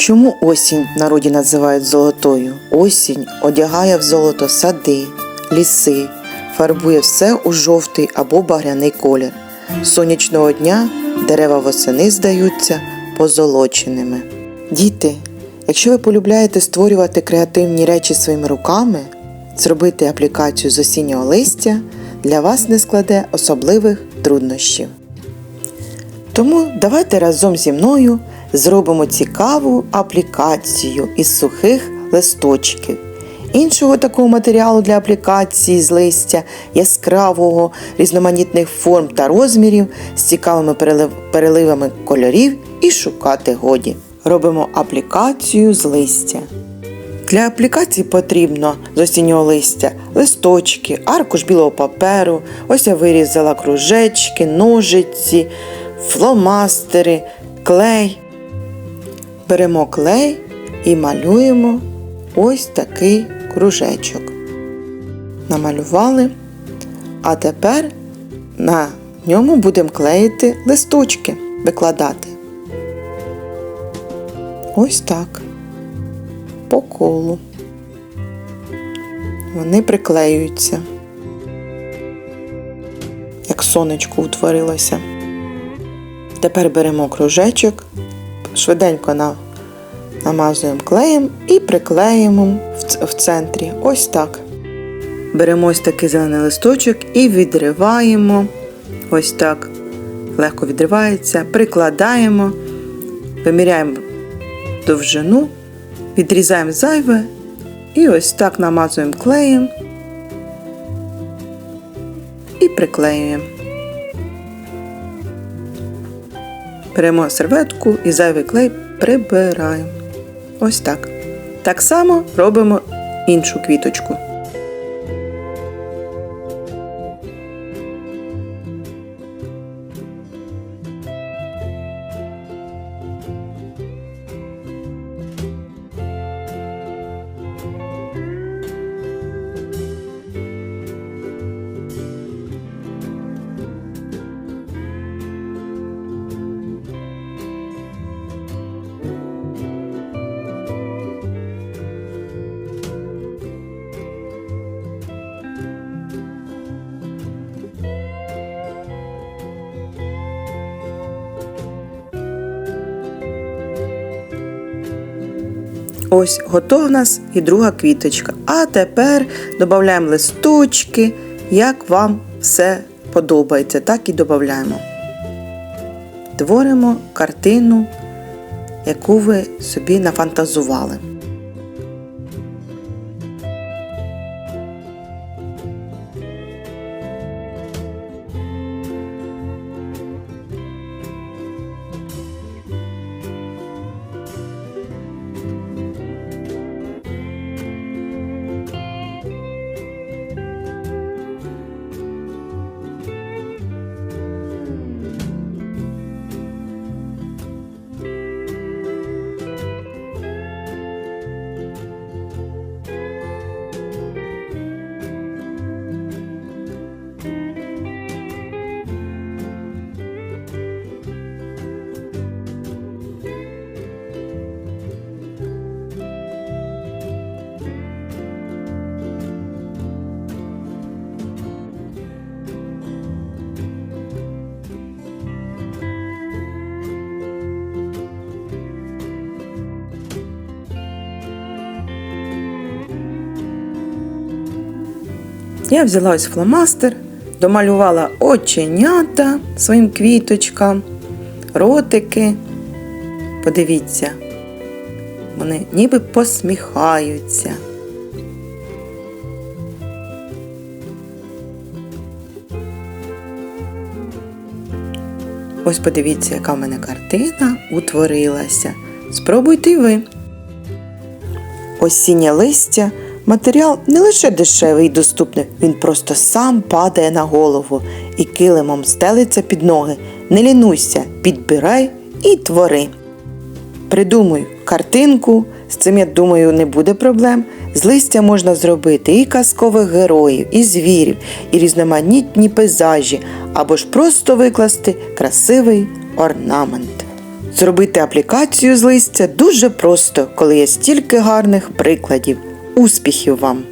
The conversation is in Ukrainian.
Чому осінь в народі називають золотою? Осінь одягає в золото сади, ліси, фарбує все у жовтий або багряний колір. Сонячного дня дерева восени здаються позолоченими. Діти, якщо ви полюбляєте створювати креативні речі своїми руками, зробити аплікацію з осіннього листя для вас не складе особливих труднощів. Тому давайте разом зі мною зробимо цікаву аплікацію із сухих листочків. Іншого такого матеріалу для аплікації з листя яскравого, різноманітних форм та розмірів з цікавими переливами кольорів і шукати годі. Робимо аплікацію з листя. Для аплікації потрібно з осіннього листя листочки, аркуш білого паперу. Ось я вирізала кружечки, ножиці, фломастери, клей. Беремо клей і малюємо ось такий кружечок. Намалювали. А тепер на ньому будемо клеїти листочки, викладати. Ось так по колу. Вони приклеюються, як сонечко утворилося. Тепер беремо кружечок, швиденько на- намазуємо клеєм і приклеїмо в центрі. Ось так. Беремо ось такий зелений листочок і відриваємо. Ось так. Легко відривається, прикладаємо, виміряємо довжину, відрізаємо зайве і ось так намазуємо клеєм і приклеюємо. Беремо серветку і зайвий клей прибираємо. Ось так. Так само робимо іншу квіточку. Ось готова у нас і друга квіточка. А тепер додаємо листочки, як вам все подобається, так і додаємо. Творимо картину, яку ви собі нафантазували. Я взяла ось фломастер, домалювала оченята своїм квіточкам, ротики. Подивіться, вони ніби посміхаються. Ось подивіться, яка в мене картина утворилася. Спробуйте й ви. Осіннє листя матеріал не лише дешевий і доступний, він просто сам падає на голову і килимом стелиться під ноги. Не лінуйся, підбирай і твори. Придумуй картинку, з цим, я думаю, не буде проблем. З листя можна зробити і казкових героїв, і звірів, і різноманітні пейзажі, або ж просто викласти красивий орнамент. Зробити аплікацію з листя дуже просто, коли є стільки гарних прикладів. Успіхів вам!